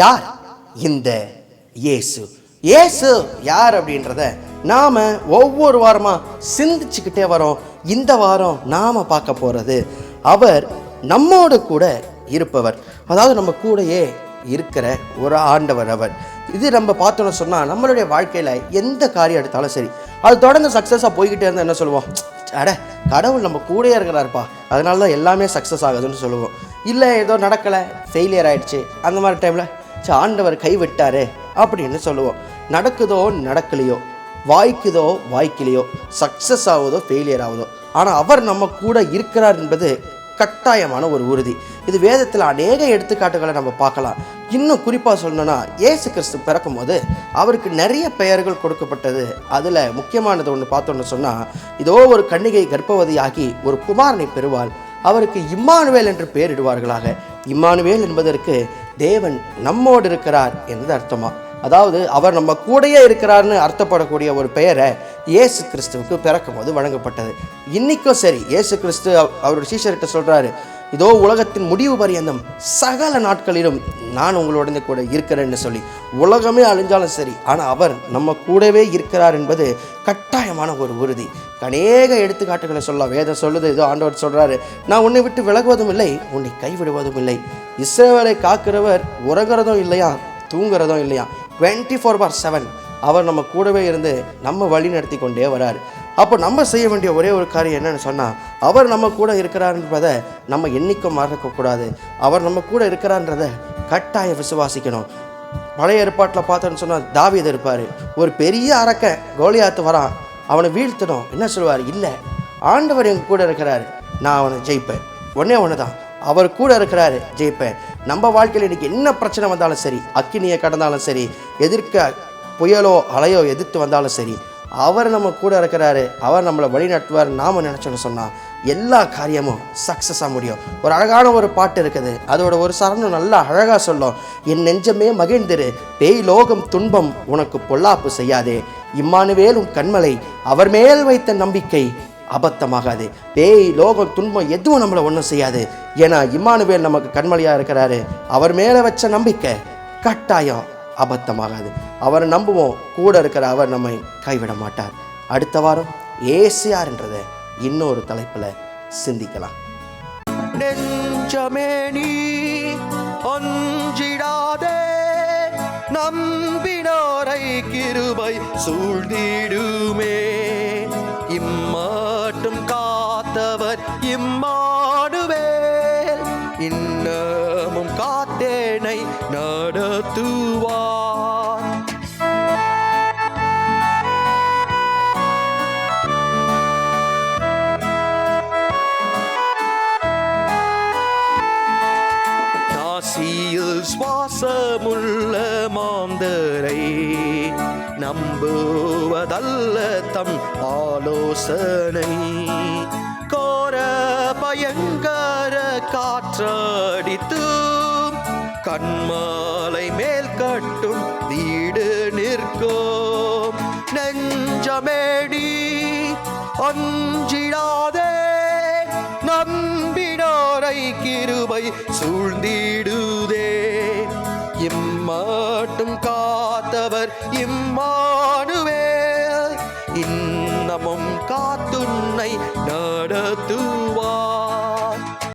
யார்? இந்த இயேசு. இயேசு யார் அப்படின்றத நாம ஒவ்வொரு வாரமாக சிந்திச்சுக்கிட்டே வரோம். இந்த வாரம் நாம பார்க்க போறது அவர் நம்மோடு கூட இருப்பவர். அதாவது நம்ம கூடயே இருக்கிற ஒரு ஆண்டவர் அவர். இது நம்ம பார்த்தோன்னு சொன்னால் நம்மளுடைய வாழ்க்கையில் எந்த காரியம் எடுத்தாலும் சரி அது தொடர்ந்து சக்ஸஸாக போய்கிட்டே இருந்தால் என்ன சொல்லுவோம்? அட கடவுள் நம்ம கூடயே இருக்கிறாருப்பா. அதனால தான் எல்லாமே சக்ஸஸ் ஆகுதுன்னு சொல்லுவோம். இல்லை ஏதோ நடக்கலை ஃபெயிலியர் ஆயிடுச்சு அந்த மாதிரி டைமில் ஆண்டவர் கைவிட்டாரு அப்படின்னு சொல்லுவோம். நடக்குதோ நடக்கலையோ வாய்க்குதோ வாய்க்கலையோ சக்ஸஸ் ஆகுதோ ஃபெயிலியர் ஆகுதோ. ஆனால் அவர் நம்ம கூட இருக்கிறார் என்பது கட்டாயமான ஒரு உறுதி. இது வேதத்தில் அநேக எடுத்துக்காட்டுகளை நம்ம பார்க்கலாம். இன்னும் குறிப்பாக சொல்லணும்னா இயேசு கிறிஸ்து பிறக்கும்போது அவருக்கு நிறைய பெயர்கள் கொடுக்கப்பட்டது. அதில் முக்கியமானது ஒன்று பார்த்தோன்னு சொன்னால் இதோ ஒரு கன்னிகை கர்ப்பவதியாகி ஒரு குமாரனை பெறுவாள். அவருக்கு இம்மானுவேல் என்று பெயரிடுவார்களாக. இம்மானுவேல் என்பதற்கு தேவன் நம்மோடு இருக்கிறார் என்பது அர்த்தமா? அதாவது அவர் நம்ம கூடயே இருக்கிறார்னு அர்த்தப்படக்கூடிய ஒரு பெயரை இயேசு கிறிஸ்துவுக்கு பிறக்கும் போது வழங்கப்பட்டது. இன்னைக்கும் சரி இயேசு கிறிஸ்து அவரோட சீஷர்கிட்ட சொல்றாரு இதோ உலகத்தின் முடிவு பரியந்தம். சகல நாட்களிலும் நான் உங்களோட கூட இருக்கிறேன்னு சொல்லி உலகமே அழிஞ்சாலும் சரி ஆனால் அவர் நம்ம கூடவே இருக்கிறார் என்பது கட்டாயமான ஒரு உறுதி. அநேக எடுத்துக்காட்டுகளை சொல்ல வேதம் சொல்லுது ஏதோ ஆண்டவர் சொல்கிறாரு நான் உன்னை விட்டு விலகுவதும் இல்லை உன்னை கைவிடுவதும் இல்லை. இஸ்ரேவரை காக்கிறவர் உறங்குறதும் இல்லையா? தூங்குறதும் இல்லையா? டுவெண்ட்டி ஃபோர் பார் செவன் அவர் நம்ம கூடவே இருந்து நம்ம வழி நடத்தி கொண்டே வரார். அப்போ நம்ம செய்ய வேண்டிய ஒரே ஒரு காரியம் என்னன்னு சொன்னால் அவர் நம்ம கூட இருக்கிறார்ன்றதை நம்ம என்றைக்கும் மறக்கக்கூடாது அவர் நம்ம கூட இருக்கிறான்றதை கட்டாயம் விசுவாசிக்கணும். பழைய ஏற்பாட்டில் பார்த்தோன்னு சொன்னால் தாவியது இருப்பார். ஒரு பெரிய அரக்க கோலியாத்து வரான். அவனை வீழ்த்தணும். என்ன சொல்லுவார்? இல்லை. ஆண்டவர் எங்கள் கூட இருக்கிறாரு. நான் அவனை ஜெயிப்பேன். ஒன்றே ஒன்று தான் அவர் கூட இருக்கிறாரு. ஜெயிப்பேன். நம்ம வாழ்க்கையில் இன்றைக்கி என்ன பிரச்சனை வந்தாலும் சரி அக்கினியை கடந்தாலும் சரி எதிர்க்க புயலோ அலையோ எதிர்த்து வந்தாலும் சரி அவர் நம்ம கூட இருக்கிறாரு. அவர் நம்மளை வழி நடத்துவார் நாம் நினச்சோன்னு சொன்னால் எல்லா காரியமும் சக்ஸஸாக முடியும். ஒரு அழகான ஒரு பாட்டு இருக்குது. அதோட ஒரு சரணம் நல்லா அழகாக சொல்லும். என் நெஞ்சமே மகிழ்ந்திரு பேய் லோகம் துன்பம் உனக்கு பொல்லாப்பு செய்யாதே. இம்மானுவேல் உன் கண்மலை அவர் மேல் வைத்த நம்பிக்கை அபத்தமாகாது. பேய் லோகம் துன்பம் எதுவும் நம்மளை ஒன்றும் செய்யாது. ஏன்னா இம்மானுவேல் நமக்கு கண்மலையாக இருக்கிறாரு. அவர் மேலே வச்ச நம்பிக்கை கட்டாயம். அபத்தமாகாது. அவரை நம்புவோம். கூட இருக்கிற அவர் நம்மை கைவிட மாட்டார். அடுத்த வாரம் ஏசியார்ன்றதை இன்னொரு தலைப்பில் சிந்திக்கலாம். நெஞ்சமே நீ அஞ்சிடாதே நம்பினோரை கிருபை சூழ்ந்திடுமே. இம்மாட்டும் காத்தவர் இம்மாடுவேல். இன்னமும் காத்தேனை நடத்துவார். நாசியில் சுவாசமுள்ள மாந்தரை நம்புவதல்ல தம் ஆலோசனை. கோர பயங்கர காற்றடித்து கண்மாலை மேல் கட்டும் வீடு நிற்கும். நெஞ்சமேடி அஞ்சிடாதே நம்பினோரை கிருபை சூழ்ந்திடுதே. இம்மாட்டும் காத்தவர் இம்மானுவே இன்னமும் காத்துன்னை நடத்துவார்.